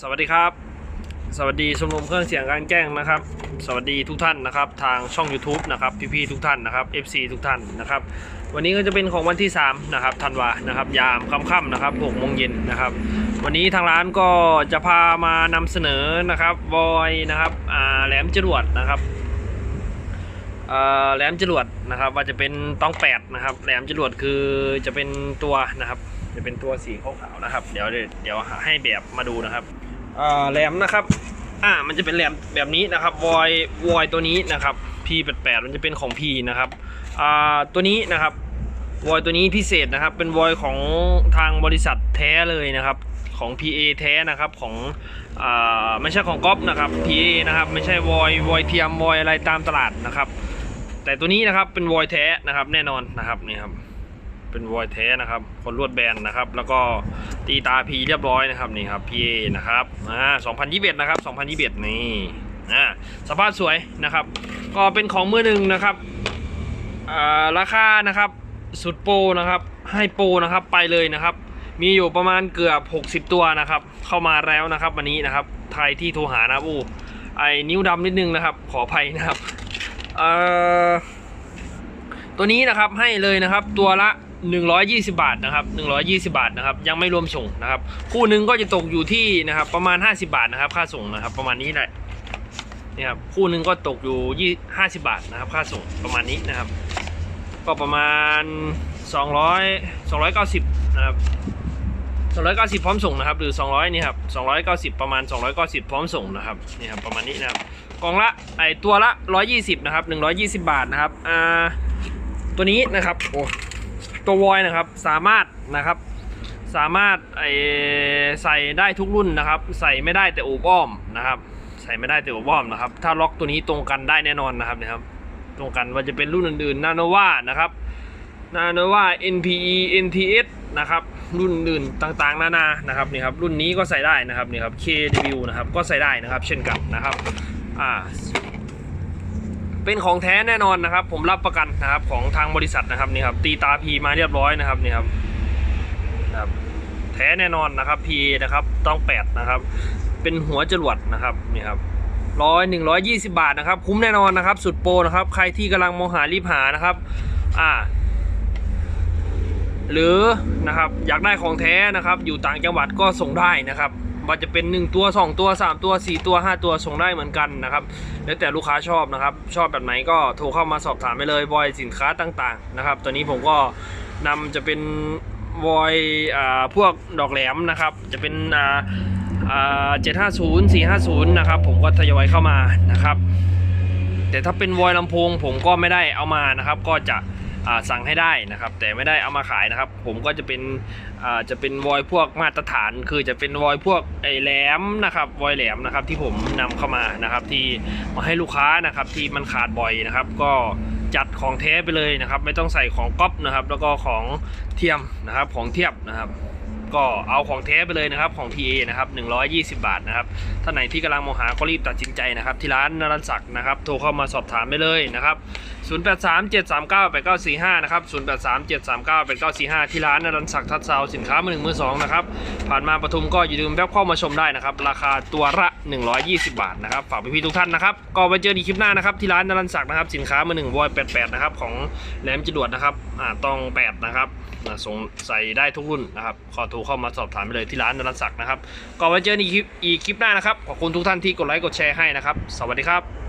สวัสดีครับ สวัสดีชมรมเครื่องเสียงการแจ้งนะครับ สวัสดีทุกท่านนะครับ ทางช่อง YouTube นะครับพี่ๆทุกท่านนะครับ FC ทุกท่านนะครับ วันนี้ก็จะเป็นของวันที่3นะครับธันวานะครับ ยามค่ำๆนะครับ6โมงเย็นนะครับ วันนี้ทางร้านก็จะพามานำเสนอนะครับวอยนะครับแหลมจรวดนะครับแหลมจรวดนะครับว่าจะเป็นต้องแปดนะครับแหลมจรวดคือจะเป็นตัวนะครับ จะเป็นตัวสีขาวๆนะครับ เดี๋ยวเดี๋ยวให้แบบมาดูนะครับ แหลมนะครับอ่ามันจะเป็นแหลมแบบนี้นะครับวอยวอยตัวนี้นะครับ P88 มันจะเป็นของ P นะครับอ่าตัวนี้นะครับวอยตัวนี้พิเศษนะครับเป็นวอยของทางบริษัทแท้เลยนะครับของ PA แท้นะครับของอ่าไม่ใช่ของก๊อปนะครับ PA นะครับไม่ใช่วอยวอยเทียมวอยอะไรตามตลาดนะครับ แต่ตัวนี้นะครับเป็นวอยแท้นะครับแน่นอนนะครับนี่ครับ เป็นวอยแท้นะครับ คนลวดแบนนะครับ แล้วก็ตีตาพีเรียบร้อยนะครับนี่ครับ PA นะครับอ่า2021นยี่สิบนะครับ2021นี่อ่าสภาพสวยนะครับ ก็เป็นของมือหนึ่งนะครับอ่าราคานะครับสุดโปรนะครับ ให้โปรนะครับไปเลยนะครับ มีอยู่ประมาณเกือบ 60 ตัวนะครับ เข้ามาแล้วนะครับวันนี้นะครับไทยที่โทรหานะครับอู้ไอ้นิ้วดำนิดนึงนะครับ ขออภัยนะครับเอ่อตัวนี้นะครับให้เลยนะครับตัวละ 120 บาทนะครับ 120 บาทนะครับ ยังไม่รวมส่งนะครับ คู่หนึ่งก็จะตกอยู่ที่นะครับ ประมาณ 50 บาทนะครับ ค่าส่งนะครับ ประมาณนี้แหละนี่ครับคู่หนึ่งก็ตกอยู่ยี่50 บาทนะครับ ค่าส่งประมาณนี้นะครับ ก็ประมาณ 200 290 นะครับ290 พร้อมส่งนะครับ หรือ 200 นี่ครับ 290 ประมาณ 290 พร้อมส่งนะครับ นี่ครับ ประมาณนี้นะครับ กล่องละ ไอตัวละ 120 นะครับ 120 บาทนะครับ อ่า ตัวนี้นะครับ โอ้ ตัววอยนะครับสามารถนะครับ สามารถไอใส่ได้ทุกรุ่นนะครับ ใส่ไม่ได้แต่อูบ้อมนะครับ ใส่ไม่ได้แต่อูบ้อมนะครับ ถ้าล็อกตัวนี้ตรงกันได้แน่นอนนะครับนะครับ ตรงกันว่าจะเป็นรุ่นอื่นๆนาโนวานะครับนาโนวา NPE NTS นะครับรุ่นอื่นต่างๆ นานานะครับนี่ครับรุ่นนี้ก็ใส่ได้นะครับนี่ครับ KW นะครับก็ใส่ได้นะครับ เช่นกันนะครับอ่า เป็นของแท้แน่นอนนะครับ ผมรับประกันนะครับของทางบริษัทนะครับนี่ครับตีตาพีมาเรียบร้อยนะครับนี่ครับนะครับ แท้แน่นอนนะครับพีนะครับต้องแปดนะครับ เป็นหัวจรวดนะครับนี่ครับร้อยหนึ่งร้อยยี่สิบาทนะครับ คุ้มแน่นอนนะครับ สุดโปรนะครับ ใครที่กำลังมองหารีบหานะครับ อ่า หรือนะครับอยากได้ของแท้นะครับ อยู่ต่างจังหวัดก็ส่งได้นะครับ ว่าจะเป็น 1 ตัว 2 ตัว 3 ตัว 4 ตัว 5 ตัวส่งได้เหมือนกันนะครับแล้วแต่ลูกค้าชอบนะครับ ชอบแบบไหนก็โทรเข้ามาสอบถามไปเลยบอยสินค้าต่างๆนะครับตัวนี้ผมก็นำจะเป็นวอยอ่าพวกดอกแหลมนะครับ จะเป็นอ่าอ่า750 450นย์สี่ห้าศูนย์นะครับผมก็ทยอยเข้ามานะครับ แต่ถ้าเป็นวอยลำโพงผมก็ไม่ได้เอามานะครับ ก็จะ สั่งให้ได้นะครับ แต่ไม่ได้เอามาขายนะครับ ผมก็จะเป็นจะเป็นวอยพวกมาตรฐาน คือจะเป็นวอยพวกไอแหลมนะครับวอยแหลมนะครับที่ผมนำเข้ามานะครับที่มาให้ลูกค้านะครับที่มันขาดบ่อยนะครับ ก็จัดของแท้ไปเลยนะครับ ไม่ต้องใส่ของก๊อปนะครับ แล้วก็ของเทียมนะครับของเทียบนะครับก็เอาของแท้ไปเลยนะครับของ PA นะครับ120 บาทนะครับท่านไหนที่กำลังมองหาก็รีบตัดสินใจนะครับ ที่ร้านนรันศักดิ์นะครับ โทรเข้ามาสอบถามไปเลยนะครับ0837398945 นะครับ 0837398945 ที่ร้านนรันศักดิ์ทัดซาสินค้ามือหนึ่งมือสองนะครับ ผ่านมาปทุมก็อย่าลืมแวะเข้ามาชมได้นะครับ ราคาตัวละ 120 บาทนะครับ ฝากพี่ๆทุกท่านนะครับ ก็ไปเจอในคลิปหน้านะครับ ที่ร้านนรันศักดิ์นะครับ สินค้ามือหนึ่งวอย88 นะครับ ของแหลมจรวดนะครับอ่าต้อง 8 นะครับส่งใส่ได้ทุกรุ่นนะครับ ขอโทรเข้ามาสอบถามไปเลยที่ร้านนรันศักดิ์นะครับ ก็ไว้เจอในคลิปอีกคลิปหน้านะครับ ขอบคุณทุกท่านที่กดไลค์กดแชร์ให้นะครับ สวัสดีครับ